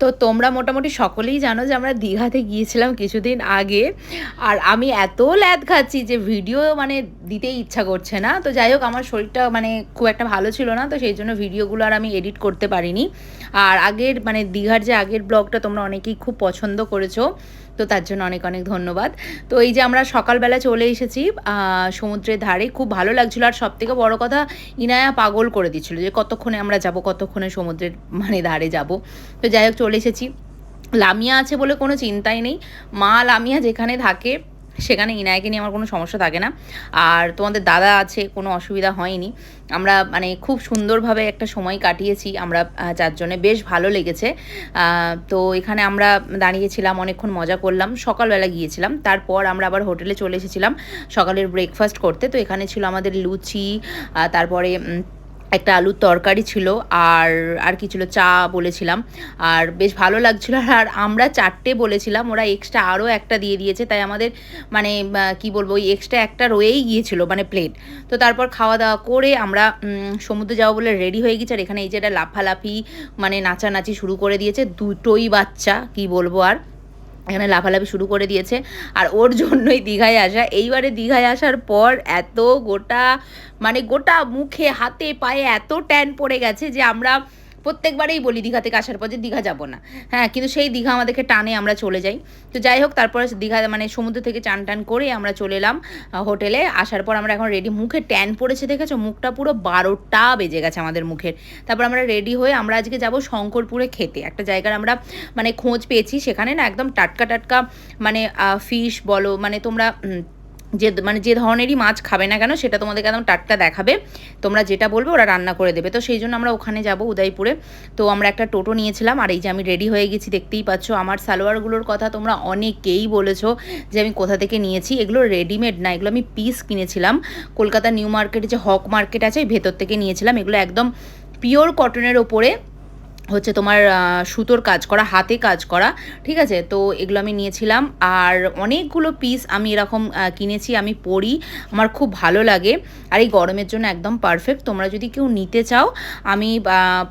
তো তোমরা মোটামুটি সকলেই জানো যে আমরা দীঘাতে গিয়েছিলাম কিছুদিন আগে। আর আমি এত ল্যাদ খাচ্ছি যে ভিডিও মানে দিতেই ইচ্ছা করছে না। তো যাই হোক, আমার শরীরটা মানে খুব একটা ভালো ছিল না, তো সেই জন্য ভিডিওগুলো আর আমি এডিট করতে পারিনি। আর আগের মানে দীঘার যে আগের ব্লগটা তোমরা অনেকেই খুব পছন্দ করেছ, তো তার জন্য অনেক অনেক ধন্যবাদ। তো এই যে আমরা সকালবেলা চলে এসেছি সমুদ্রের ধারে, খুব ভালো লাগছিল। আর সব থেকে বড় কথা, ইনায়া পাগল করে দিচ্ছিল যে কতক্ষণে আমরা যাব, কতক্ষণে সমুদ্রের মানে ধারে যাব। তো যাই হোক চলে এসেছি। লামিয়া আছে বলে কোনো চিন্তাই নেই। মা লামিয়া যেখানে থাকে, সেখানে ইনায়কে নিয়ে আমার কোনো সমস্যা থাকে না। আর তোমাদের দাদা আছে, কোনো অসুবিধা হয়নি। আমরা মানে খুব সুন্দরভাবে একটা সময় কাটিয়েছি। আমরা চারজনে বেশ ভালো লেগেছে। তো এখানে আমরা দাঁড়িয়েছিলাম, অনেকক্ষণ মজা করলাম, সকালবেলা গিয়েছিলাম। তারপর আমরা আবার হোটেলে চলে এসেছিলাম, সকালের ব্রেকফাস্ট করতে। তো এখানে ছিল আমাদের লুচি তারপরে একটা আলুর তরকারি ছিল আর আর কি ছিল? চা বলেছিলাম। আর বেশ ভালো লাগছিল। আর আমরা চারটে বলেছিলাম, ওরা এক্সট্রা আরও একটা দিয়ে দিয়েছে। তাই আমাদের মানে কি বলব, ওই এক্সট্রা একটা রয়েই গিয়েছিল মানে প্লেট তো তারপর খাওয়া দাওয়া করে আমরা সমুদ্রে যাব বলে রেডি হয়ে গেছি। আর এখানে এই যে এটা লাফালাফি মানে নাচানাচি শুরু করে দিয়েছে দুটোই বাচ্চা, কি বলব আর। এখানে লাফালাফি শুরু করে দিয়েছে। আর ওর জন্যই দীঘায় আসা। এইবারে দীঘায় আসার পর এত গোটা মানে গোটা মুখে, হাতে, পায়ে এত ট্যান পড়ে গেছে যে আমরা প্রত্যেকবারেই বলি, দীঘা থেকে আসার পর যে দীঘা যাব না। হ্যাঁ কিন্তু সেই দীঘা আমাদেরকে টানে আমরা চলে যাই। তো যাই হোক, তারপরে দীঘা মানে সমুদ্র থেকে চান টান করে আমরা চলে এলাম হোটেলে। আসার পর আমরা এখন রেডি মুখে ট্যান পড়েছে, দেখেছ? মুখটা পুরো বারোটা বেজে গেছে আমাদের মুখের। তারপর আমরা রেডি হয়ে আমরা আজকে যাব শঙ্করপুরে খেতে। একটা জায়গার আমরা মানে খোঁজ পেয়েছি, সেখানে না একদম টাটকা টাটকা মানে ফিশ বলো মানে তোমরা যে মানে যে ধরনেরই মাছ খাবে না কেন সেটা তোমাদেরকে একদম টাটকা দেখাবে। তোমরা যেটা বলবে ওরা রান্না করে দেবে। তো সেই জন্য আমরা ওখানে যাব উদয়পুরে। তো আমরা একটা টোটো নিয়েছিলাম আর এই যে আমি রেডি হয়ে গেছি, দেখতেই পাচ্ছ আমার সালোয়ারগুলোর কথা তোমরা অনেকেই বলেছ যে আমি কোথা থেকে নিয়েছি। এগুলো রেডিমেড না, এগুলো আমি পিস কিনেছিলাম। কলকাতা নিউ মার্কেটে যে হক মার্কেট আছে ভেতর থেকে নিয়েছিলাম। এগুলো একদম পিওর কটনের ওপরে হচ্ছে তোমার সুতোর কাজ করা, হাতে কাজ করা, ঠিক আছে? তো এগুলো আমি নিয়েছিলাম। আর অনেকগুলো পিস আমি এরকম কিনেছি, আমি পরি। আমার খুব ভালো লাগে। আর এই গরমের জন্য একদম পারফেক্ট তোমরা যদি কেউ নিতে চাও, আমি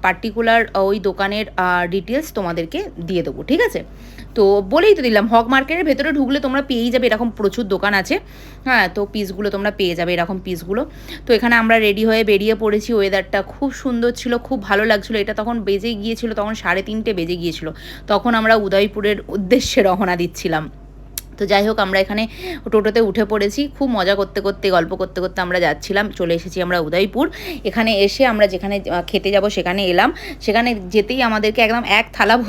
পার্টিকুলার ওই দোকানের ডিটেলস তোমাদেরকে দিয়ে দেবো, ঠিক আছে? তো বলেই তো দিলাম, হক মার্কেটের ভেতরে ঢুকলে তোমরা পেয়েই যাবে, এরকম প্রচুর দোকান আছে। হ্যাঁ তো পিসগুলো তোমরা পেয়ে যাবে এরকম পিসগুলো। তো এখানে আমরা রেডি হয়ে বেরিয়ে পড়েছি ওয়েদারটা খুব সুন্দর ছিল, খুব ভালো লাগছিল। এটা তখন বেজে গিয়েছিল, তখন সাড়ে তিনটে বেজে গিয়েছিল। তখন আমরা উদয়পুরের উদ্দেশ্যে রওনা দিচ্ছিলাম। তো যাই হোক, আমরা এখানে টোটোতে উঠে পড়েছি, খুব মজা করতে করতে, গল্প করতে করতে আমরা যাচ্ছিলাম, চলে এসেছি আমরা উদয়পুর। এখানে এসে আমরা যেখানে খেতে যাব সেখানে এলাম। সেখানে যেতেই আমাদেরকে একদম এক থালা